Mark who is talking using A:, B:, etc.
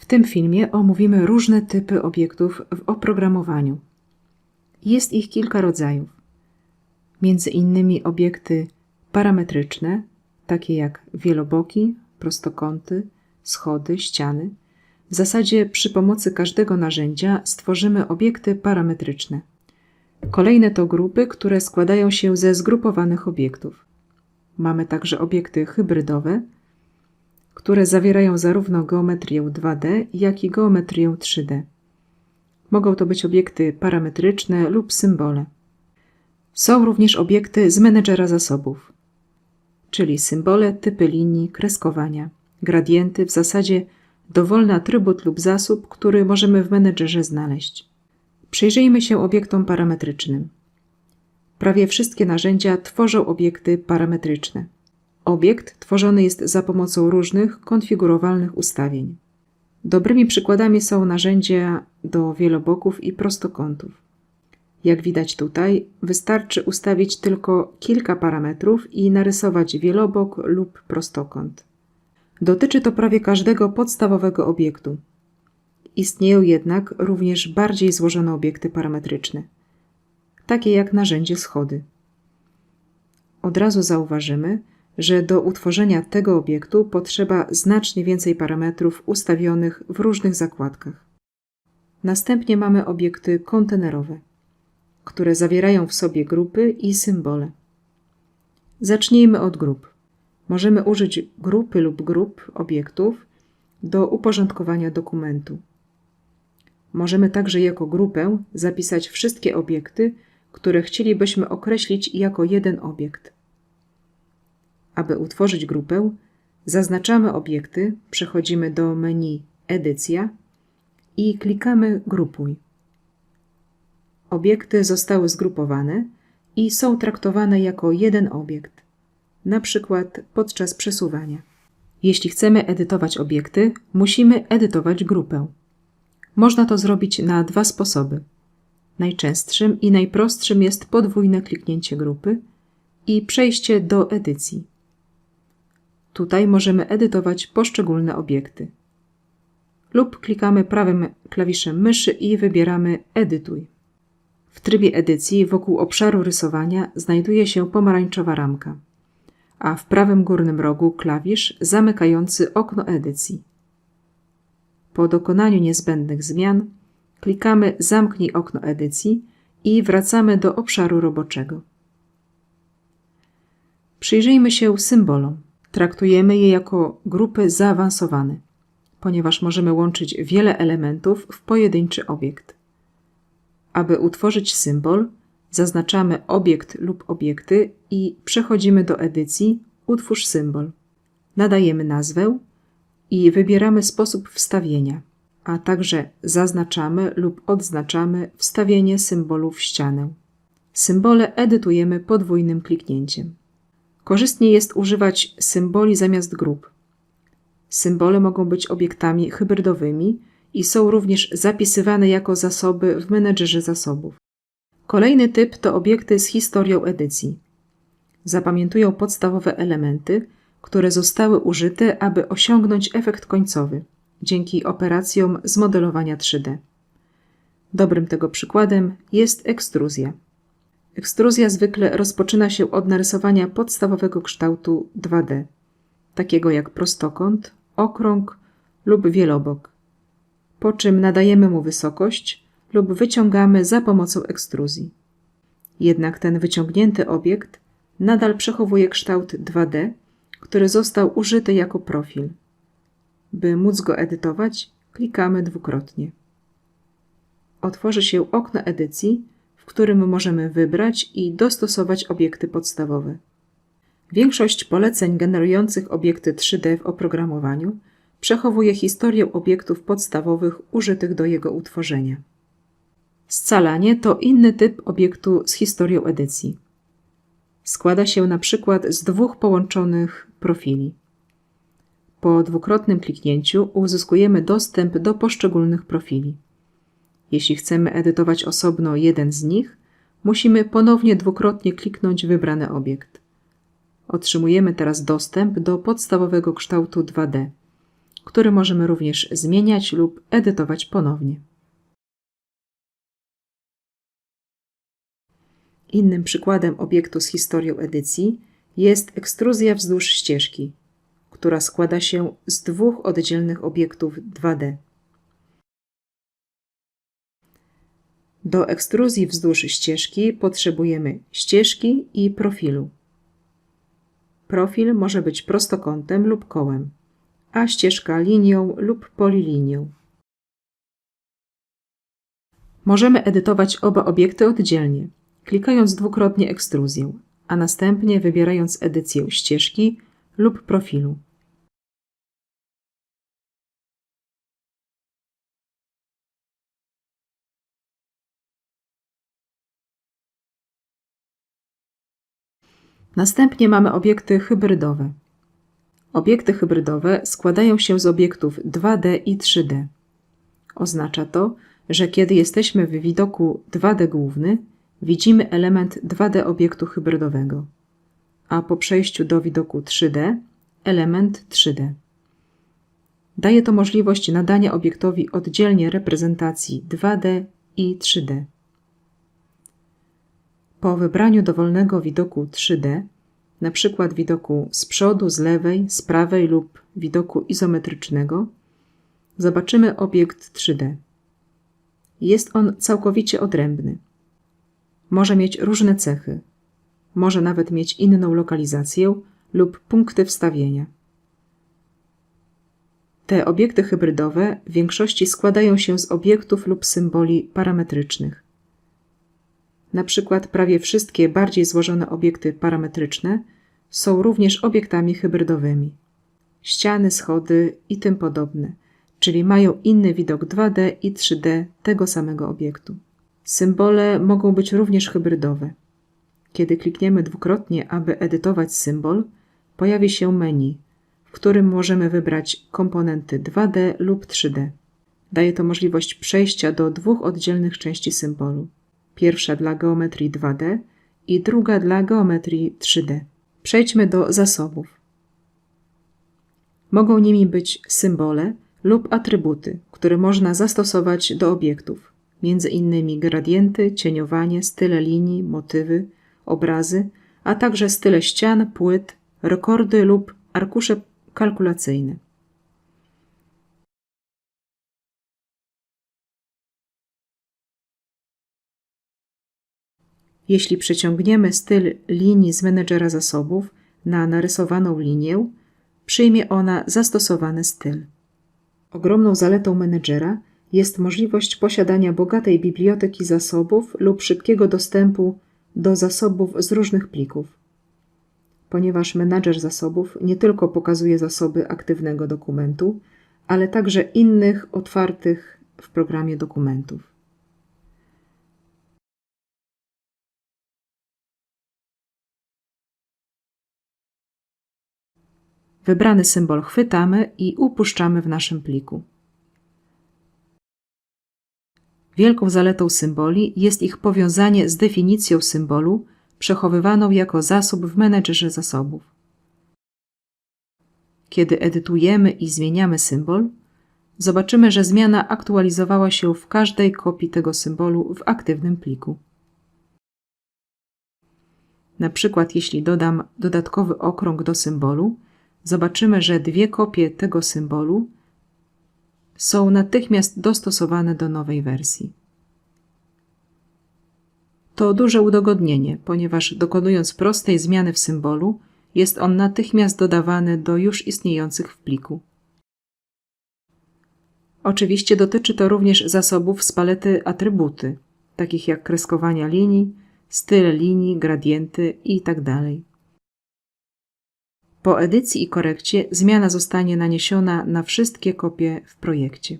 A: W tym filmie omówimy różne typy obiektów w oprogramowaniu. Jest ich kilka rodzajów. Między innymi obiekty parametryczne, takie jak wieloboki, prostokąty, schody, ściany. W zasadzie przy pomocy każdego narzędzia stworzymy obiekty parametryczne. Kolejne to grupy, które składają się ze zgrupowanych obiektów. Mamy także obiekty hybrydowe, które zawierają zarówno geometrię 2D, jak i geometrię 3D. Mogą to być obiekty parametryczne lub symbole. Są również obiekty z menedżera zasobów, czyli symbole, typy linii, kreskowania, gradienty, w zasadzie dowolny atrybut lub zasób, który możemy w menedżerze znaleźć. Przyjrzyjmy się obiektom parametrycznym. Prawie wszystkie narzędzia tworzą obiekty parametryczne. Obiekt tworzony jest za pomocą różnych konfigurowalnych ustawień. Dobrymi przykładami są narzędzia do wieloboków i prostokątów. Jak widać tutaj, wystarczy ustawić tylko kilka parametrów i narysować wielobok lub prostokąt. Dotyczy to prawie każdego podstawowego obiektu. Istnieją jednak również bardziej złożone obiekty parametryczne, takie jak narzędzie schody. Od razu zauważymy, że do utworzenia tego obiektu potrzeba znacznie więcej parametrów ustawionych w różnych zakładkach. Następnie mamy obiekty kontenerowe, które zawierają w sobie grupy i symbole. Zacznijmy od grup. Możemy użyć grupy lub grup obiektów do uporządkowania dokumentu. Możemy także jako grupę zapisać wszystkie obiekty, które chcielibyśmy określić jako jeden obiekt. Aby utworzyć grupę, zaznaczamy obiekty, przechodzimy do menu Edycja i klikamy Grupuj. Obiekty zostały zgrupowane i są traktowane jako jeden obiekt, na przykład podczas przesuwania. Jeśli chcemy edytować obiekty, musimy edytować grupę. Można to zrobić na dwa sposoby. Najczęstszym i najprostszym jest podwójne kliknięcie grupy i przejście do edycji. Tutaj możemy edytować poszczególne obiekty. Lub klikamy prawym klawiszem myszy i wybieramy Edytuj. W trybie edycji wokół obszaru rysowania znajduje się pomarańczowa ramka, a w prawym górnym rogu klawisz zamykający okno edycji. Po dokonaniu niezbędnych zmian klikamy Zamknij okno edycji i wracamy do obszaru roboczego. Przyjrzyjmy się symbolom. Traktujemy je jako grupy zaawansowane, ponieważ możemy łączyć wiele elementów w pojedynczy obiekt. Aby utworzyć symbol, zaznaczamy obiekt lub obiekty i przechodzimy do edycji Utwórz symbol. Nadajemy nazwę i wybieramy sposób wstawienia, a także zaznaczamy lub odznaczamy wstawienie symbolu w ścianę. Symbole edytujemy podwójnym kliknięciem. Korzystnie jest używać symboli zamiast grup. Symbole mogą być obiektami hybrydowymi i są również zapisywane jako zasoby w menedżerze zasobów. Kolejny typ to obiekty z historią edycji. Zapamiętują podstawowe elementy, które zostały użyte, aby osiągnąć efekt końcowy dzięki operacjom z modelowania 3D. Dobrym tego przykładem jest ekstruzja. Ekstruzja zwykle rozpoczyna się od narysowania podstawowego kształtu 2D, takiego jak prostokąt, okrąg lub wielobok, po czym nadajemy mu wysokość lub wyciągamy za pomocą ekstruzji. Jednak ten wyciągnięty obiekt nadal przechowuje kształt 2D, który został użyty jako profil. By móc go edytować, klikamy dwukrotnie. Otworzy się okno edycji, którym możemy wybrać i dostosować obiekty podstawowe. Większość poleceń generujących obiekty 3D w oprogramowaniu przechowuje historię obiektów podstawowych użytych do jego utworzenia. Scalanie to inny typ obiektu z historią edycji. Składa się na przykład z dwóch połączonych profili. Po dwukrotnym kliknięciu uzyskujemy dostęp do poszczególnych profili. Jeśli chcemy edytować osobno jeden z nich, musimy ponownie dwukrotnie kliknąć wybrany obiekt. Otrzymujemy teraz dostęp do podstawowego kształtu 2D, który możemy również zmieniać lub edytować ponownie. Innym przykładem obiektu z historią edycji jest ekstruzja wzdłuż ścieżki, która składa się z dwóch oddzielnych obiektów 2D. Do ekstruzji wzdłuż ścieżki potrzebujemy ścieżki i profilu. Profil może być prostokątem lub kołem, a ścieżka linią lub polilinią. Możemy edytować oba obiekty oddzielnie, klikając dwukrotnie ekstruzję, a następnie wybierając edycję ścieżki lub profilu. Następnie mamy obiekty hybrydowe. Obiekty hybrydowe składają się z obiektów 2D i 3D. Oznacza to, że kiedy jesteśmy w widoku 2D główny, widzimy element 2D obiektu hybrydowego, a po przejściu do widoku 3D element 3D. Daje to możliwość nadania obiektowi oddzielnie reprezentacji 2D i 3D. Po wybraniu dowolnego widoku 3D, na przykład widoku z przodu, z lewej, z prawej lub widoku izometrycznego, zobaczymy obiekt 3D. Jest on całkowicie odrębny. Może mieć różne cechy, może nawet mieć inną lokalizację lub punkty wstawienia. Te obiekty hybrydowe w większości składają się z obiektów lub symboli parametrycznych. Na przykład prawie wszystkie bardziej złożone obiekty parametryczne są również obiektami hybrydowymi. Ściany, schody i tym podobne, czyli mają inny widok 2D i 3D tego samego obiektu. Symbole mogą być również hybrydowe. Kiedy klikniemy dwukrotnie, aby edytować symbol, pojawi się menu, w którym możemy wybrać komponenty 2D lub 3D. Daje to możliwość przejścia do dwóch oddzielnych części symbolu pierwsza dla geometrii 2D i druga dla geometrii 3D. Przejdźmy do zasobów. Mogą nimi być symbole lub atrybuty, które można zastosować do obiektów, innymi gradienty, cieniowanie, style linii, motywy, obrazy, a także style ścian, płyt, rekordy lub arkusze kalkulacyjne. Jeśli przeciągniemy styl linii z menedżera zasobów na narysowaną linię, przyjmie ona zastosowany styl. Ogromną zaletą menedżera jest możliwość posiadania bogatej biblioteki zasobów lub szybkiego dostępu do zasobów z różnych plików. Ponieważ menadżer zasobów nie tylko pokazuje zasoby aktywnego dokumentu, ale także innych otwartych w programie dokumentów. Wybrany symbol chwytamy i upuszczamy w naszym pliku. Wielką zaletą symboli jest ich powiązanie z definicją symbolu, przechowywaną jako zasób w menedżerze zasobów. Kiedy edytujemy i zmieniamy symbol, zobaczymy, że zmiana aktualizowała się w każdej kopii tego symbolu w aktywnym pliku. Na przykład, jeśli dodam dodatkowy okrąg do symbolu, zobaczymy, że dwie kopie tego symbolu są natychmiast dostosowane do nowej wersji. To duże udogodnienie, ponieważ dokonując prostej zmiany w symbolu, jest on natychmiast dodawany do już istniejących w pliku. Oczywiście dotyczy to również zasobów z palety atrybuty, takich jak kreskowania linii, styl linii, gradienty itd. Po edycji i korekcie zmiana zostanie naniesiona na wszystkie kopie w projekcie.